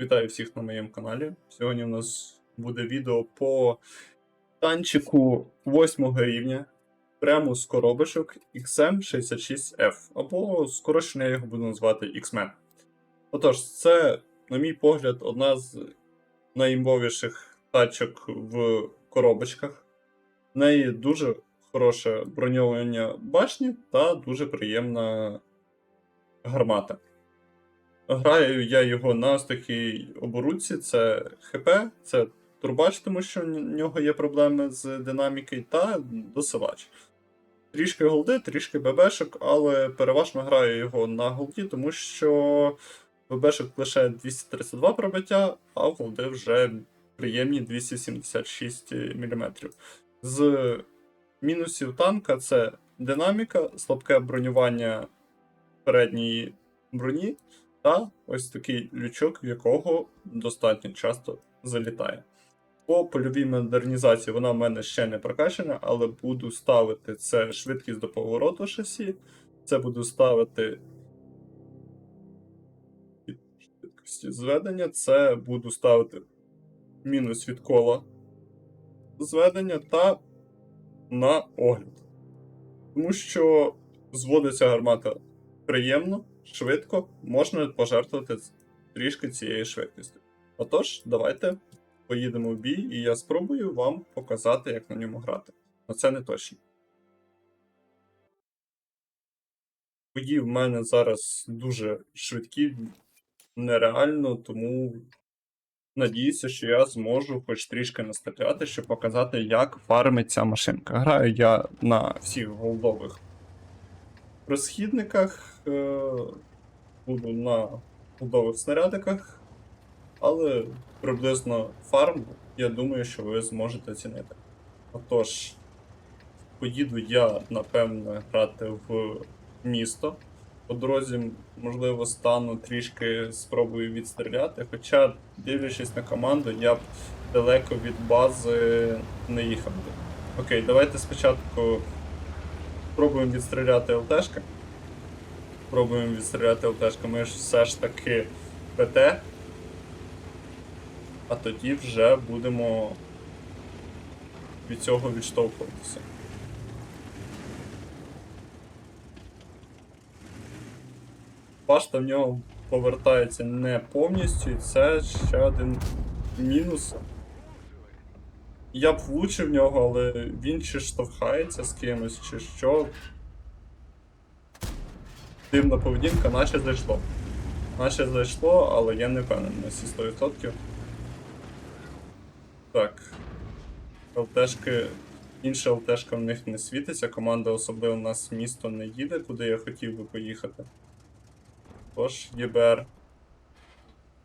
Вітаю всіх на моєму каналі. Сьогодні у нас буде відео по танчику 8 рівня прямо з коробочок XM66F, або скорочення я його буду назвати X-Men. Отож, це, на мій погляд, одна з найімбовіших тачок в коробочках. В неї дуже хороше броньовання башні та дуже приємна гармата. Граю я його на такій оборудці, це ХП, це турбач, тому що в нього є проблеми з динаміки, та досилач. Трішки голди, трішки ББшок, але переважно граю його на голді, тому що ББшок лише 232 пробиття, а голди вже приємні 276 мм. З мінусів танка це динаміка, слабке бронювання передньої броні. Та ось такий лючок, в якого достатньо часто залітає. По польовій модернізації вона в мене ще не прокачана, але буду ставити це швидкість до повороту шасі. Це буду ставити швидкості зведення, це буду ставити мінус від кола зведення та на огляд. Тому що зводиться гармата приємно швидко можна пожертвувати трішки цієї швидкістю. Отож, давайте поїдемо в бій, і я спробую вам показати, як на ньому грати. Але це не точно. Бої в мене зараз дуже швидкі, нереально, тому надіюся, що я зможу хоч трішки настріляти, щоб показати, як фармить ця машинка. Граю я на всіх голдових розхідниках, е, буду на голдових снарядиках, але приблизно фарм, я думаю, що ви зможете оцінити. Отож, поїду я, напевно, грати в місто. По дорозі, можливо, стану трішки спробую відстріляти, хоча, дивлячись на команду, я б далеко від бази не їхав би. Окей, давайте спочатку спробуємо відстріляти ЛТшки. Спробуємо відстріляти ЛТшки. Ми ж все ж таки ПТ. А тоді вже будемо від цього відштовхуватися. Башта в нього повертається не повністю, і це ще один мінус. Я б влучив нього, але він чи штовхається з кимось, чи що. Дивна поведінка, наче зайшло. Наче зайшло, але я не впевнений на всі 100%. Так. ЛТшки. Інша ЛТшка в них не світиться, команда особливо в нас місто не їде, куди я хотів би поїхати. Тож, ЄБР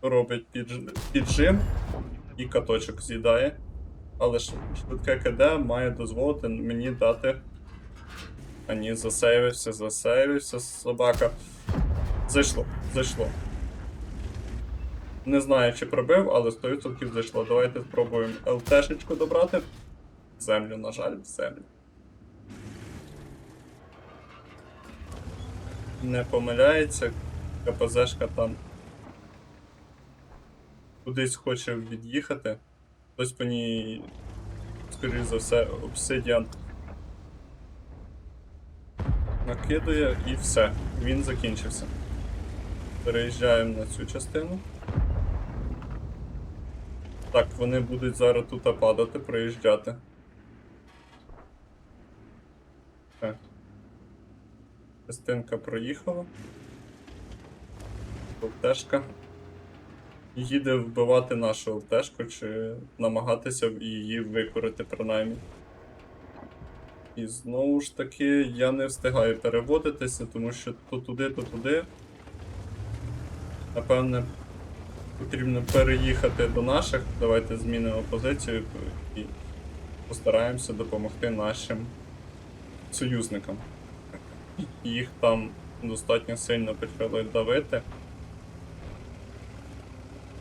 робить підж- піджим і каточок з'їдає. Але ж швидке КД має дозволити мені дати. А ні, засейвився, засейвився собака. Зайшло, зайшло. Не знаю, чи пробив, але 100% зайшло. Давайте спробуємо ЛТшечку добрати. Землю, на жаль, землю. Не помиляється. КПЗшка там кудись хоче від'їхати. Хтось по ній, скоріш за все, обсидіан накидує і все. Він закінчився. Переїжджаємо на цю частину. Так, вони будуть зараз тут падати, проїжджати. Частинка проїхала. ЛТшка. Їде вбивати нашу ЛТшку чи намагатися її викорити принаймні. І знову ж таки я не встигаю переводитися, тому що то туди, то туди. Напевне, потрібно переїхати до наших. Давайте змінимо позицію і постараємося допомогти нашим союзникам. Їх там достатньо сильно почали давити.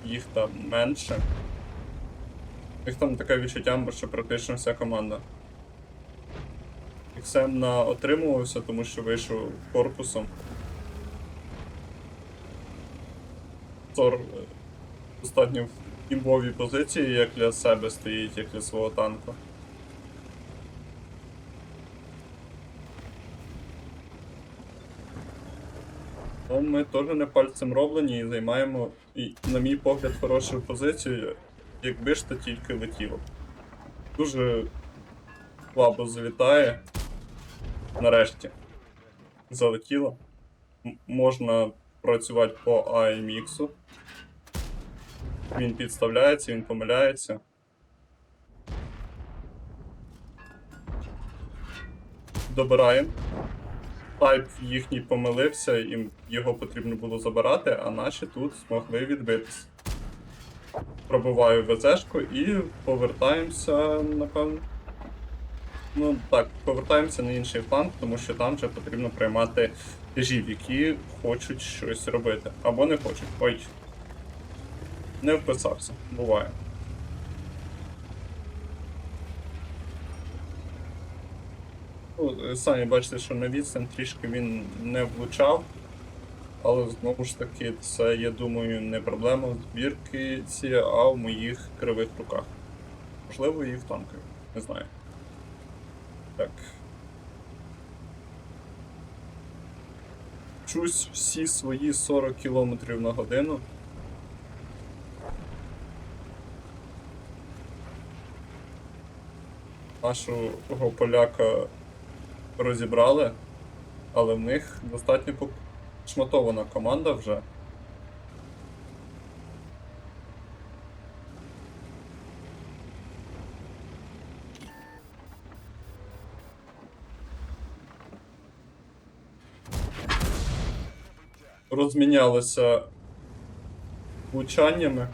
Їх там менше. Їх там таке відчуття, що практично вся команда. Іксем на отримувався, тому що вийшов корпусом. Тор е, достатньо в імбовій позиції, як для себе стоїть, як для свого танку. Ну, ми теж не пальцем роблені і займаємо, і, на мій погляд, хорошу позицію, якби ж то тільки летіло. Дуже слабо залітає. Нарешті. Залетіло. М- можна працювати по AMX. Він підставляється, він помиляється. Добираємо. Тайп їхній помилився, їм його потрібно було забирати, а наші тут змогли відбитися. Пробиваю ВЗшку і повертаємося, напевно. Ну так, повертаємося на інший фланг, тому що там вже потрібно приймати тяжів, які хочуть щось робити. Або не хочуть. Ой. Не вписався. Буває. Ну, е, самі бачите, що на відстань трішки він не влучав. Але знову ж таки, це, я думаю, не проблема в збірки ці, а в моїх кривих руках. Можливо, і в танкові. Не знаю. Так. Чусь всі свої 40 км на годину. Нашого поляка розібрали, але в них достатньо шматована команда вже. Розмінялися влучаннями.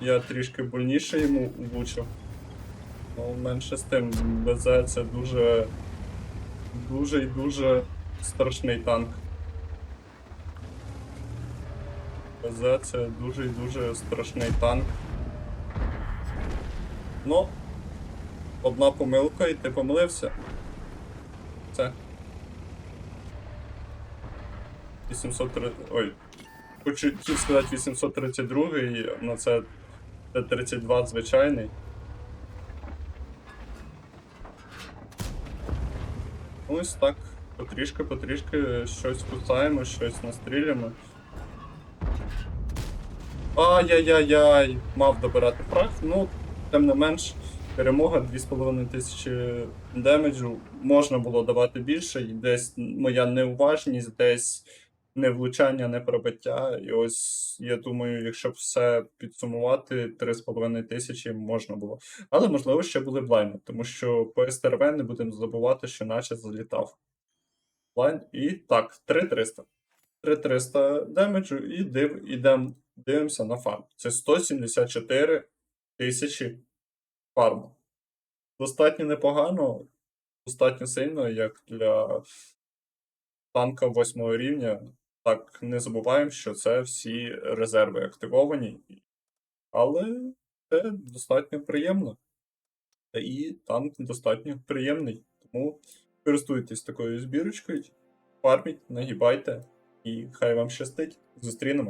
Я трішки больніше йому влучив. Ну, менше з тим, БЗ це дуже. Дуже і дуже страшний танк. БЗ це дуже і дуже страшний танк. Ну, одна помилка і ти помилився. Це. 803. Ой. Хочу сказати 832, але це Т-32 звичайний. Ось так. Потрішки, потрішки щось кусаємо, щось настріляємо. Ай-яй-яй-яй, мав добирати фраг, ну, тим не менш, перемога 2500 демеджу. Можна було давати більше, і десь моя неуважність, десь не влучання, не пробиття. І ось я думаю, якщо б все підсумувати, 3,5 тисячі можна було. Але можливо ще були блайни, тому що по СТРВ не будемо забувати, що наче залітав. Блайн. І так, 3300. 3300 демеджу і див, ідем, дивимося на фарм. Це 174 тисячі фарму. Достатньо непогано, достатньо сильно, як для танка 8 рівня. Так, не забуваємо, що це всі резерви активовані. Але це достатньо приємно. І танк достатньо приємний. Тому користуйтесь такою збірочкою, фарміть, нагибайте, і хай вам щастить. Зустрінемо.